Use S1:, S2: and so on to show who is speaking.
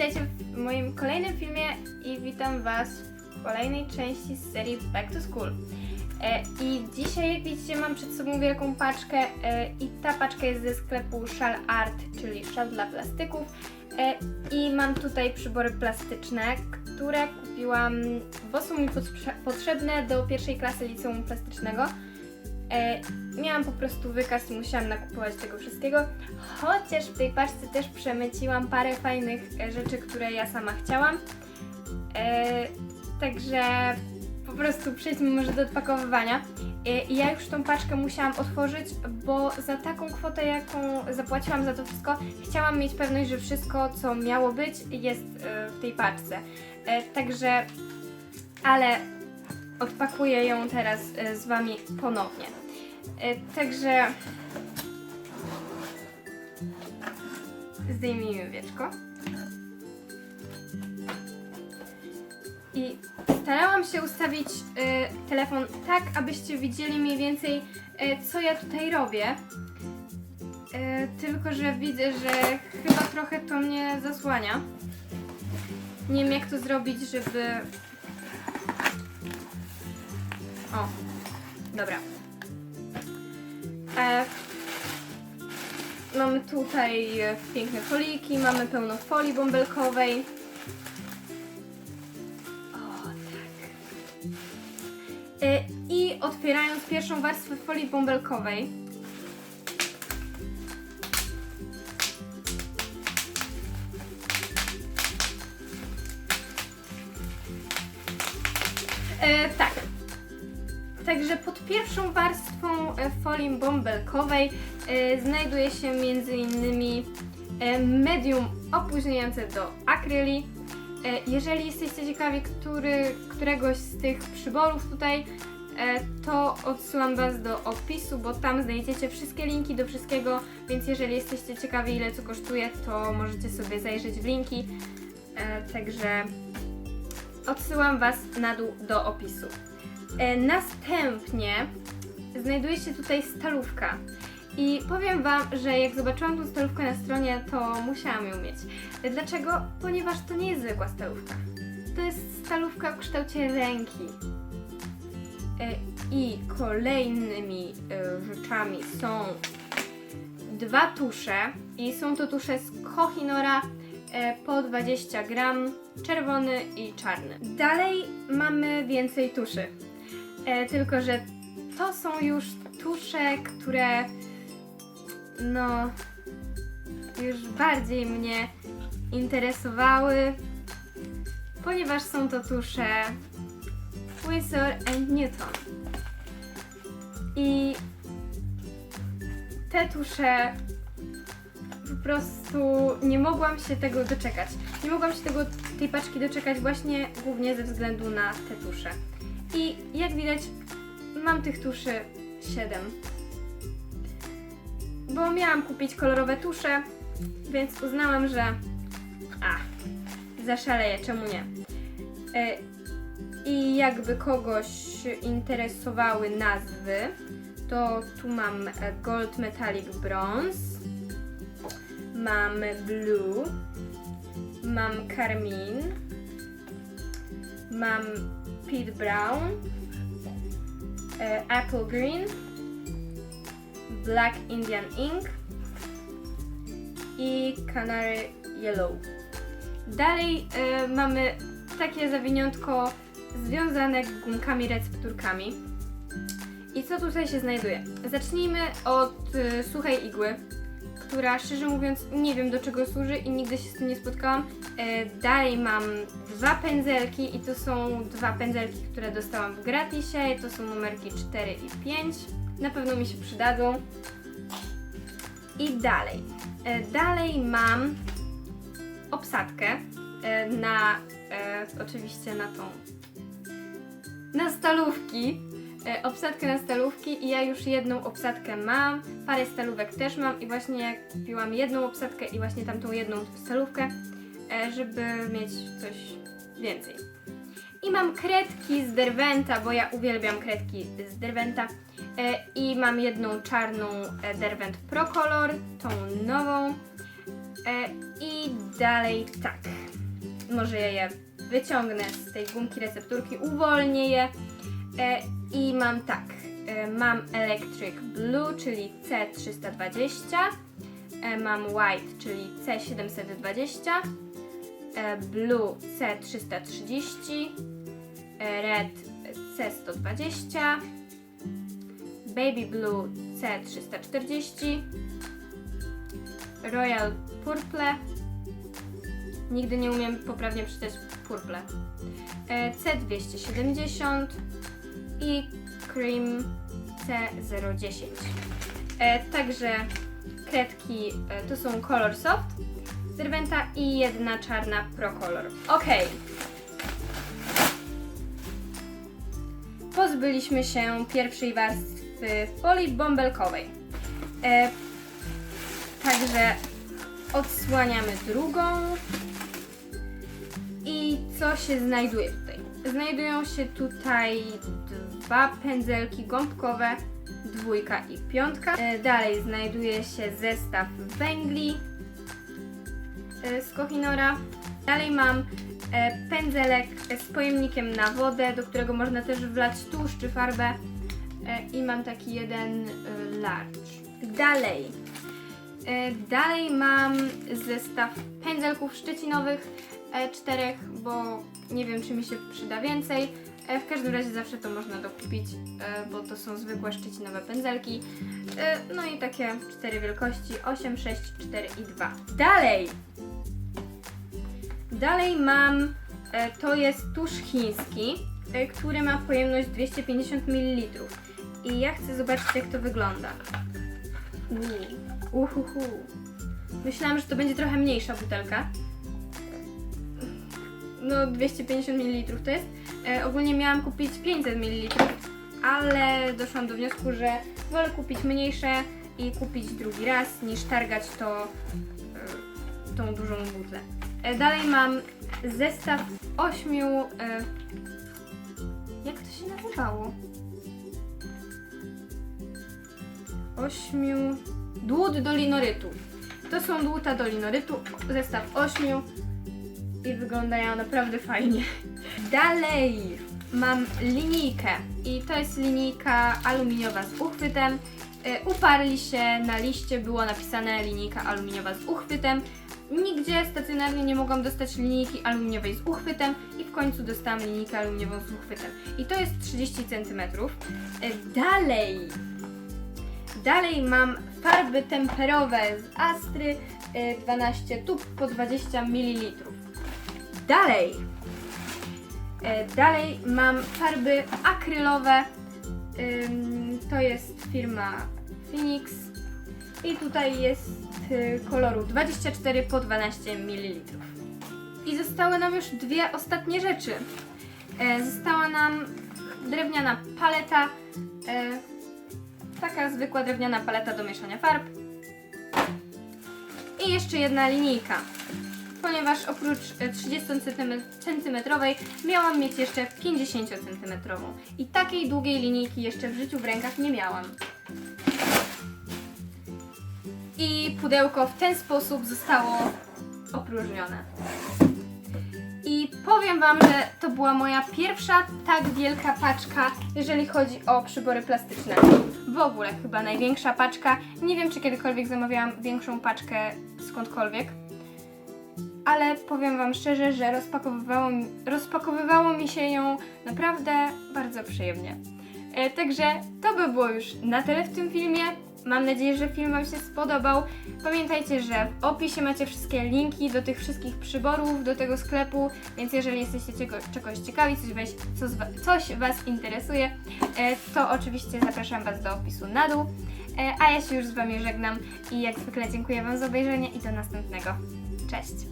S1: witajcie w moim kolejnym filmie i witam Was w kolejnej części z serii Back to School. E, I dzisiaj, jak widzicie, mam przed sobą wielką paczkę e, i ta paczka jest ze sklepu Shal Art, czyli szal dla plastyków. E, I mam tutaj przybory plastyczne, które kupiłam, bo są mi potrze- potrzebne do pierwszej klasy liceum plastycznego. E, miałam po prostu wykaz i musiałam nakupować tego wszystkiego. Chociaż w tej paczce też przemyciłam parę fajnych e, rzeczy, które ja sama chciałam. E, także po prostu przejdźmy może do odpakowywania. E, I ja już tą paczkę musiałam otworzyć, bo za taką kwotę, jaką zapłaciłam za to wszystko, chciałam mieć pewność, że wszystko, co miało być, jest e, w tej paczce. Także, ale odpakuję ją teraz z Wami ponownie. E, Także zdejmijmy wieczko. I starałam się ustawić e, telefon tak, abyście widzieli mniej więcej, e, co ja tutaj robię. Tylko, że widzę, że chyba trochę to mnie zasłania. Nie wiem, jak to zrobić, żeby. O, dobra. E, mamy tutaj piękne foliki, mamy pełno folii bąbelkowej. O, tak. E, I otwierając pierwszą warstwę folii bąbelkowej, e, tak, Także pod pierwszą warstwą e, folii bąbelkowej e, znajduje się m.in. e, medium opóźniające do akryli. Jeżeli jesteście ciekawi, który, któregoś z tych przyborów tutaj, to odsyłam Was do opisu, bo tam znajdziecie wszystkie linki do wszystkiego, więc jeżeli jesteście ciekawi ile co kosztuje, to możecie sobie zajrzeć w linki. Także odsyłam Was na dół do opisu. E, Następnie znajduje się tutaj stalówka. I powiem Wam, że jak zobaczyłam tą stalówkę na stronie, to musiałam ją mieć. Dlaczego? Ponieważ to nie jest zwykła stalówka. To jest stalówka w kształcie ręki. E, I kolejnymi e, rzeczami są dwa tusze. I są to tusze z Kohinora po 20 gram, czerwony i czarny. Dalej mamy więcej tuszy. E, tylko, że to są już tusze, które no już bardziej mnie interesowały, ponieważ są to tusze Winsor and Newton. I te tusze po prostu nie mogłam się tego doczekać. Nie mogłam się tego, tej paczki doczekać właśnie głównie ze względu na te tusze. I jak widać, mam tych tuszy 7. Bo miałam kupić kolorowe tusze, więc uznałam, że a, zaszaleję, czemu nie. E, I jakby kogoś interesowały nazwy, to tu mam e, Gold Metallic Bronze, mam Blue, mam Carmine, mam Pete Brown, e, Apple Green, Black Indian Ink i Canary Yellow. Dalej e, mamy takie zawiniątko związane gumkami recepturkami. I co tutaj się znajduje? Zacznijmy od e, suchej igły, która szczerze mówiąc nie wiem do czego służy i nigdy się z tym nie spotkałam. E, dalej mam dwa pędzelki i to są dwa pędzelki, które dostałam w gratisie. To są numerki 4 i 5. Na pewno mi się przydadzą. I dalej. E, dalej mam obsadkę e, na e, oczywiście na tą na stalówki. E, obsadkę na stalówki i ja już jedną obsadkę mam, parę stalówek też mam i właśnie kupiłam jedną obsadkę i właśnie tamtą jedną stalówkę, e, żeby mieć coś więcej. I mam kredki z Derwenta, bo ja uwielbiam kredki z Derwenta. E, I mam jedną czarną Derwent Pro Color, tą nową. I dalej tak. może ja je wyciągnę z tej gumki recepturki, uwolnię je i mam tak, e, mam Electric Blue, czyli C320, e, mam White, czyli C720, e, Blue C330, e, Red C120, Baby Blue C340, Royal Purple, nigdy nie umiem poprawnie przeczytać Purple, e, C270 i Cream C010. E, Także kredki e, to są Color Soft z Reventa i jedna czarna Pro Color. Ok. Pozbyliśmy się pierwszej warstwy folii bąbelkowej. E, Także odsłaniamy drugą. I co się znajduje tutaj? Znajdują się tutaj dwa pędzelki gąbkowe, dwójka i piątka. E, Dalej znajduje się zestaw węgli e, z Kohinora. Dalej mam e, pędzelek z pojemnikiem na wodę, do którego można też wlać tusz czy farbę. I mam taki jeden large. Dalej. Dalej mam zestaw pędzelków szczecinowych, czterech, bo nie wiem, czy mi się przyda więcej. E, W każdym razie zawsze to można dokupić, e, bo to są zwykłe szczecinowe pędzelki. E, No i takie cztery wielkości 8, 6, 4 i 2. Dalej! Dalej mam, e, to jest tusz chiński, e, który ma pojemność 250 ml. I ja chcę zobaczyć, jak to wygląda. Uuu. Uhuhu. Myślałam, że to będzie trochę mniejsza butelka. No, 250 ml to jest. E, ogólnie miałam kupić 500 ml, ale doszłam do wniosku, że wolę kupić mniejsze i kupić drugi raz, niż targać to e, tą dużą butlę. E, dalej mam zestaw ośmiu. E, jak to się nazywało? Ośmiu. Dłut do linorytu. To są dłuta do linorytu, zestaw ośmiu i wyglądają naprawdę fajnie. Dalej mam linijkę i to jest linijka aluminiowa z uchwytem. E, Uparli się na liście, było napisane linijka aluminiowa z uchwytem. Nigdzie stacjonarnie nie mogłam dostać linijki aluminiowej z uchwytem i w końcu dostałam linijkę aluminiową z uchwytem. I to jest 30 cm. Dalej Dalej mam farby temperowe z Astry, y, 12 tub po 20 ml. Dalej, y, dalej mam farby akrylowe, to jest firma Phoenix i tutaj jest y, koloru 24 po 12 ml. I zostały nam już dwie ostatnie rzeczy. E, Została nam drewniana paleta, e, taka zwykła drewniana paleta do mieszania farb. I jeszcze jedna linijka. Ponieważ oprócz e, 30 cm miałam mieć jeszcze 50 cm. I takiej długiej linijki jeszcze w życiu w rękach nie miałam. I pudełko w ten sposób zostało opróżnione. I powiem Wam, że to była moja pierwsza tak wielka paczka, jeżeli chodzi o przybory plastyczne. W ogóle chyba największa paczka. Nie wiem, czy kiedykolwiek zamawiałam większą paczkę skądkolwiek. Ale powiem Wam szczerze, że rozpakowywało, rozpakowywało mi się ją naprawdę bardzo przyjemnie. E, także to by było już na tyle w tym filmie. Mam nadzieję, że film Wam się spodobał. Pamiętajcie, że w opisie macie wszystkie linki do tych wszystkich przyborów, do tego sklepu, więc jeżeli jesteście czegoś ciekawi, coś, weź, coś Was interesuje, e, to oczywiście zapraszam Was do opisu na dół. E, a ja się już z Wami żegnam i jak zwykle dziękuję Wam za obejrzenie i do następnego. Cześć!